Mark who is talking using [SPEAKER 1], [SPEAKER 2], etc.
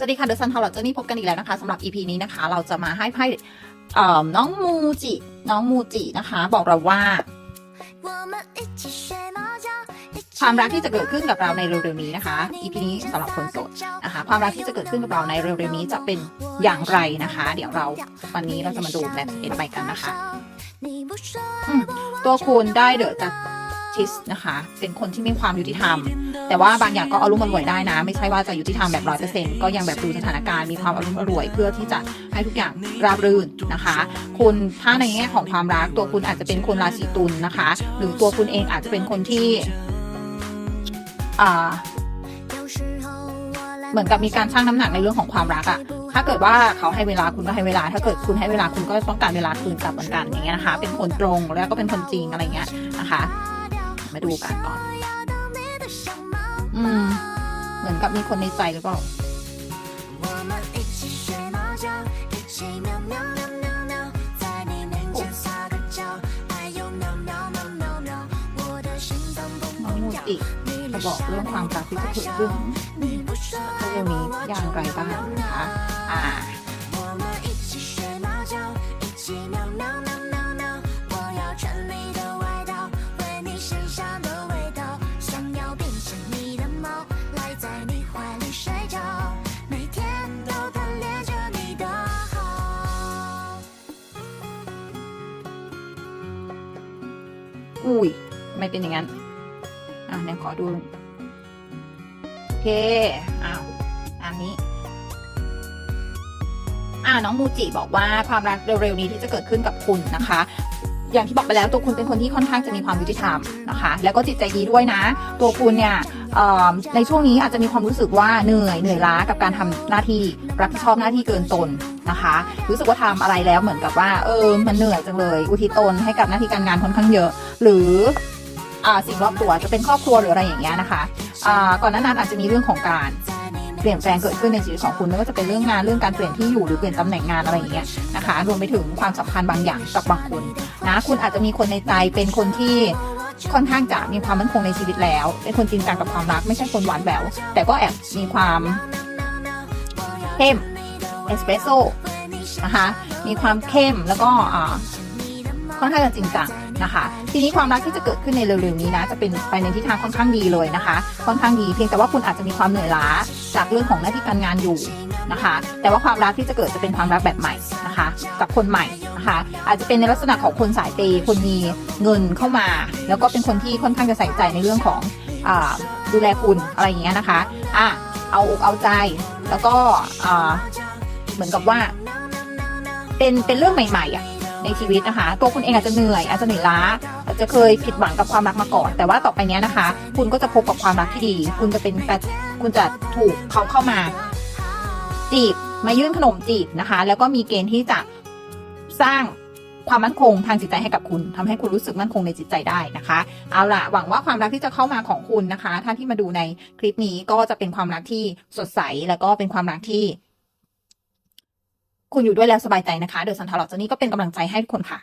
[SPEAKER 1] สวัสดีค่ะเดอะซันทาร์ลเจอนี่พบกันอีกแล้วนะคะสำหรับ EP นี้นะคะ เราจะมาให้ไพ่เอ่อน้องมูจิ น้องมูจินะคะ บอกเราว่า ความรักที่จะเกิดขึ้นกับเราในเร็วๆนี้นะคะ EP นี้สำหรับคนโสดนะคะ ความรักที่จะเกิดขึ้นกับเราในเร็วๆนี้จะเป็นอย่างไรนะคะ เดี๋ยวเราวันนี้เราจะมาดูแบบเห็นไปกันนะคะตัวคุณได้เดอะจัด ทิสนะคะ เป็นคนที่มีความยุติธรรม แต่ว่าบางอย่างก็อารุ่มอร่วยได้นะ ไม่ใช่ว่าจะยุติธรรมแบบร้อยเปอร์เซ็นต์ก็ยังแบบดูสถานการณ์มีความอารมณ์อร่วย เพื่อที่จะให้ทุกอย่างราบรื่นนะคะ คุณถ้าในแง่ของความรักตัวคุณอาจจะเป็นคนราศีตุลนะคะ หรือตัวคุณเองอาจจะเป็นคนที่อ่าเหมือนกับมีการชั่งน้ำหนักในเรื่องของความรักอะถ้าเกิดว่าเขาให้เวลาคุณก็ให้เวลา ถ้าเกิดคุณให้เวลาคุณก็ต้องการเวลาคืนกลับเหมือนกันอย่างเงี้ยนะคะ เป็นคนตรงแล้วก็เป็นคนจริงอะไรเงี้ยนะคะ มาดูกันก่อน อืม เหมือนกับมีคนในใจหรือเปล่าน้องมูจิจะบอกเรื่องความรักที่จะเกิดขึ้นเร็วนี้อย่างไรบ้างนะคะ อ่า อุ้ยไม่เป็นอย่างนั้น อะเนี่ยขอดู โอเค อ้าวอันนี้ อ่าน้องมูจิบอกว่าความรักเร็วๆนี้ที่จะเกิดขึ้นกับคุณนะคะ อย่างที่บอกไปแล้วตัวคุณเป็นคนที่ค่อนข้างจะมีความยุติธรรมนะคะ แล้วก็จิตใจดีด้วยนะ ตัวคุณเนี่ยในช่วงนี้อาจจะมีความรู้สึกว่าเหนื่อยเหนื่อยล้ากับการทำหน้าที่รับผิดชอบหน้าที่เกินตนนะคะ รู้สึกว่าทำอะไรแล้วเหมือนกับว่าเออมันเหนื่อยจังเลย อุทิศตนให้กับหน้าที่การงานค่อนข้างเยอะ หรืออ่าสิ่งรอบตัวจะเป็นครอบครัวหรืออะไรอย่างเงี้ยนะคะอ่าก่อนหน้านั้นอาจจะมีเรื่องของการ เปลี่ยนแปลงเกิดขึ้นในชีวิตของคุณไม่ว่าจะเป็นเรื่องงานเรื่องการเปลี่ยนที่อยู่หรือเปลี่ยนตำแหน่งงานอะไรอย่างเงี้ยนะคะ รวมไปถึงความสัมพันธ์บางอย่างกับบางคนนะคุณอาจจะมีคนในใจเป็นคนที่ค่อนข้างจะมีความมั่นคงในชีวิตแล้ว เป็นคนจริงจังกับความรักไม่ใช่คนหวานแหววแต่ก็แอบมีความเข้มเอสเปรสโซ่นะคะมีความเข้มแล้วก็อ่าค่อนข้างจะจริงจังนะคะทีนี้ความรักที่จะเกิดขึ้นในเร็วๆนี้นะ จะเป็นไปในทิศทางค่อนข้างดีเลยนะคะ ค่อนข้างดีเพียงแต่ว่าคุณอาจจะมีความเหนื่อยล้า จากเรื่องของหน้าที่การงานอยู่นะคะ แต่ว่าความรักที่จะเกิดจะเป็นความรักแบบใหม่นะคะ กับคนใหม่นะคะ อาจจะเป็นในลักษณะของคนสายเปย์คนมีเงินเข้ามา แล้วก็เป็นคนที่ค่อนข้างจะใส่ใจในเรื่องของอดูแลคุณอะไรอย่างเงี้ยนะคะอะเอาอกเอาใจแล้วก็เหมือนกับว่า เป็นเป็นเรื่องใหม่ๆอะในชีวิตนะคะ ตัวคุณเองอาจจะเหนื่อยอาจจะเหนื่อยล้า จะเคยผิดหวังกับความรักมาก่อน แต่ว่าต่อไปเนี้ยนะคะ คุณก็จะพบกับความรักที่ดี คุณจะเป็นแฟนคุณจะถูกเขาเข้ามา จีบมายื่นขนมจีบนะคะ แล้วก็มีเกณฑ์ที่จะสร้างความมั่นคงทางจิตใจให้กับคุณทำให้คุณรู้สึกมั่นคงในจิตใจได้นะคะ เอาล่ะหวังว่าความรักที่จะเข้ามาของคุณนะคะ ท่านที่มาดูในคลิปนี้ก็จะเป็นความรักที่สดใส แล้วก็เป็นความรักที่ คุณอยู่ด้วยแล้วสบายใจนะคะเดอะซันทาร์ลอตเจนี่ก็เป็นกำลังใจให้ทุกคนค่ะ